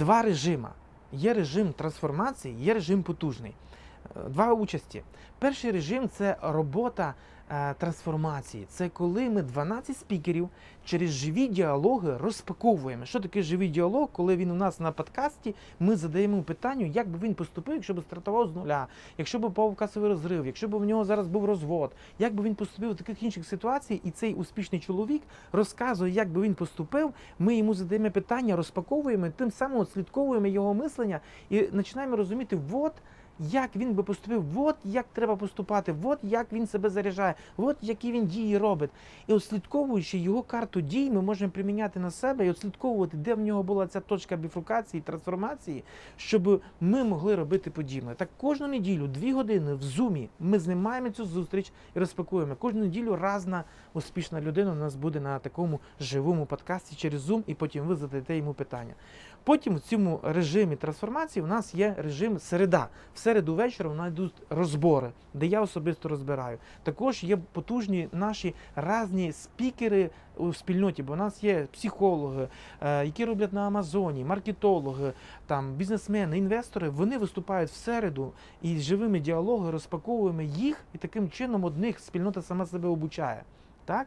два режима. Є режим трансформації, є режим потужний. Е, Два участі. Перший режим це робота е, трансформації. Це коли ми 12 спікерів через живі діалоги розпаковуємо. Що таке живий діалог? Коли він у нас на подкасті, ми задаємо питання, як би він поступив, якщо б стартував з нуля, якщо б був касовий розрив, якщо б в нього зараз був розвод, як би він поступив в таких інших ситуаціях, і цей успішний чоловік розказує, як би він поступив. Ми йому задаємо питання, розпаковуємо, тим самим слідковуємо його мислення і починаємо розуміти, от як він би поступив, от як треба поступати, от як він себе заряджає, от які він дії робить. І от слідковуючи його карту дій, ми можемо приміняти на себе і от де в нього була ця точка біфрукації, трансформації, щоб ми могли робити подібне. Так кожну неділю, дві години в зумі, ми знімаємо цю зустріч і розпакуємо. Кожну неділю разна успішна людина у нас буде на такому живому подкасті через Zoom, і потім ви задаєте йому питання. Потім в цьому режимі трансформації у нас є режим середа. В середу вечора у нас йдуть розбори, де я особисто розбираю. Також є потужні наші різні спікери у спільноті, бо у нас є психологи, е, які роблять на Амазоні, маркетологи, там бізнесмени, інвестори. Вони виступають в середу і з живими діалогами розпаковуємо їх, і таким чином одних спільнота сама себе обучає. Так?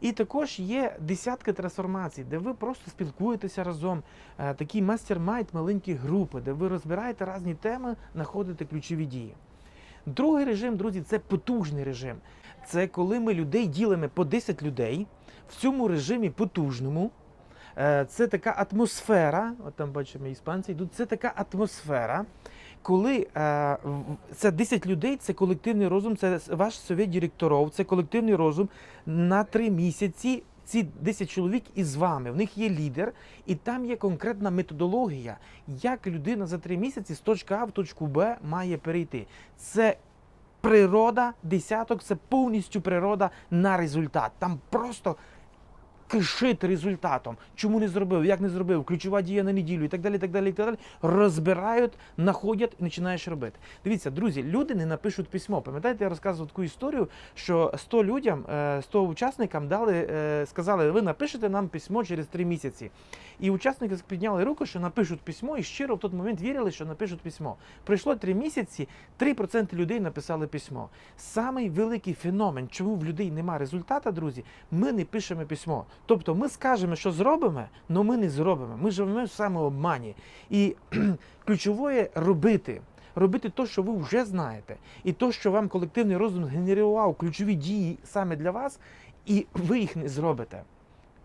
І також є десятки трансформацій, де ви просто спілкуєтеся разом. Е, Такі мастер-майнд маленькі групи, де ви розбираєте різні теми, знаходите ключові дії. Другий режим, друзі, це потужний режим. Це коли ми людей ділимо по 10 людей в цьому режимі потужному. Е, Це така атмосфера, от там бачимо іспанці йдуть, це така атмосфера, коли е, це 10 людей, це колективний розум, це ваш совет директорів, це колективний розум на 3 місяці. Ці 10 чоловік із вами, в них є лідер, і там є конкретна методологія, як людина за 3 місяці з точки А в точку Б має перейти. Це природа, десяток, це повністю природа на результат. Там просто кишить результатом. Чому не зробив, як не зробив, ключова дія на неділю і так далі. так далі, так далі. Розбирають, знаходять і починаєш робити. Дивіться, друзі, люди не напишуть письмо. Пам'ятаєте, я розказував таку історію, що 100 людям, е, 100 учасникам дали, е, сказали, ви напишете нам письмо через 3 місяці. І учасники підняли руку, що напишуть письмо, і щиро в той момент вірили, що напишуть письмо. Пройшло 3 місяці, 3% людей написали письмо. Самий великий феномен, чому в людей немає результату, друзі, ми не пишемо письмо. Тобто ми скажемо, що зробимо, але ми не зробимо. Ми живемо в самообмані. І ключове робити. Робити те, що ви вже знаєте, і те, що вам колективний розум генерував ключові дії саме для вас, і ви їх не зробите.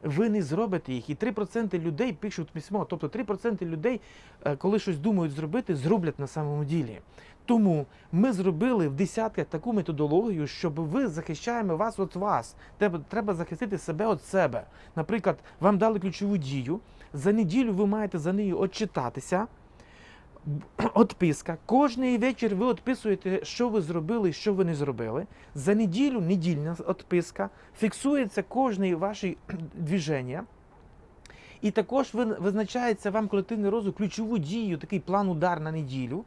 Ви не зробите їх. І 3% людей пишуть письмо. Тобто 3% людей, е, коли щось думають зробити, зроблять на самому ділі. Тому ми зробили в десятках таку методологію, щоб ви захищаємо вас від вас. Треба, захистити себе від себе. Наприклад, вам дали ключову дію. За неділю ви маєте за нею отчитатися. Отписка. Кожний вечір ви відписуєте, що ви зробили і що ви не зробили. За неділю недільна відписка. Фіксується кожне ваше движення. І також ви- визначається вам колективний розум ключову дію, такий план удар на неділю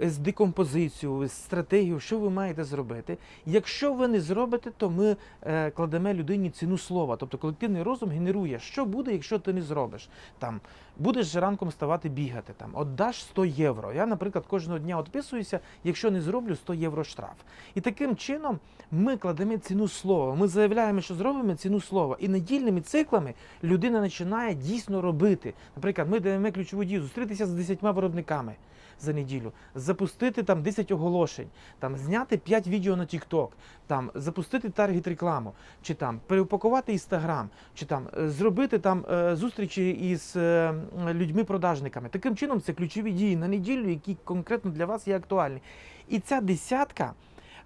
з декомпозицією, з стратегією, що ви маєте зробити. Якщо ви не зробите, то ми е, кладемо людині ціну слова. Тобто колективний розум генерує, що буде, якщо ти не зробиш. Там будеш ранком ставати бігати, там отдаш 100 євро. Я, наприклад, кожного дня відписуюся, якщо не зроблю 100 євро штраф. І таким чином ми кладемо ціну слова. Ми заявляємо, що зробимо ціну слова. І недільними циклами людина починає дійсно робити. Наприклад, ми даємо ключову дію зустрітися з 10 виробниками за неділю, запустити там 10 оголошень, там зняти 5 відео на TikTok, там запустити таргет рекламу, чи там переупакувати Інстаграм, чи там е, зробити там е, зустрічі із е, людьми-продажниками. Таким чином, це ключові дії на неділю, які конкретно для вас є актуальні. І ця десятка.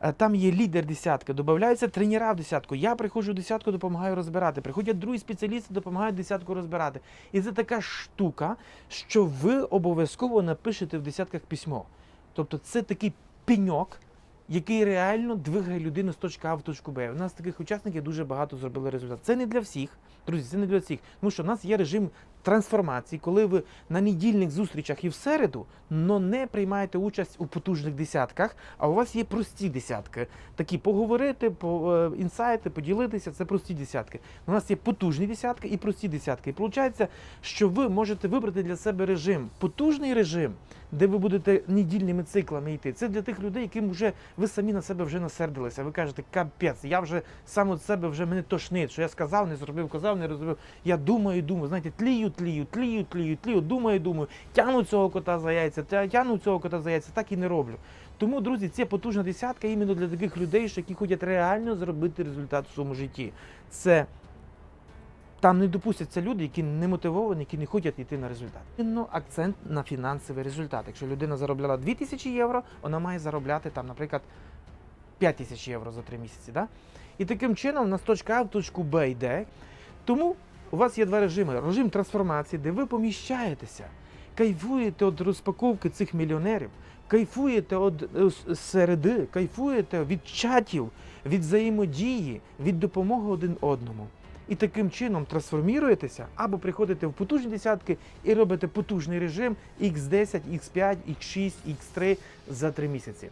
Е, Там є лідер десятки, додаються тренера в десятку. Я приходжу в десятку, допомагаю розбирати. Приходять другі спеціалісти, допомагають десятку розбирати. І це така штука, що ви обов'язково напишете в десятках письмо. Тобто це такий пеньок, який реально двигає людину з точки А в точку Б. У нас таких учасників дуже багато зробили результат. Це не для всіх, друзі, це не для всіх. Тому що в нас є режим трансформації, коли ви на недільних зустрічах і в середу, но не приймаєте участь у потужних десятках, а у вас є прості десятки. Такі поговорити, по е, інсайти, поділитися це прості десятки. У нас є потужні десятки і прості десятки. І виходить, що ви можете вибрати для себе режим, потужний режим, де ви будете недільними циклами йти. Це для тих людей, яким вже ви самі на себе вже насердилися. Ви кажете, капець, я вже сам від себе вже мене тошнить, що я сказав, не зробив, казав, не розробив. Я думаю, думаю, знаєте, тлію, тлію, тлію, тлію, тлію, думаю, думаю, тягну цього кота за яйця, тя- тягну цього кота за яйця, так і не роблю. Тому, друзі, це потужна десятка іменно для таких людей, що які хочуть реально зробити результат в своєму житті. Це там не допустяться люди, які не мотивовані, які не хочуть йти на результат. Іменно акцент на фінансовий результат. Якщо людина заробляла 2000 євро, вона має заробляти там, наприклад, 5000 євро за 3 місяці. Да? І таким чином на з точки А в точку Б йде. Тому у вас є два режими: режим трансформації, де ви поміщаєтеся, кайфуєте від розпаковки цих мільйонерів, кайфуєте від е, середи, кайфуєте від чатів, від взаємодії, від допомоги один одному. І таким чином трансформуєтеся або приходите в потужні десятки і робите потужний режим X10, X5, X6, X3 за 3 місяці.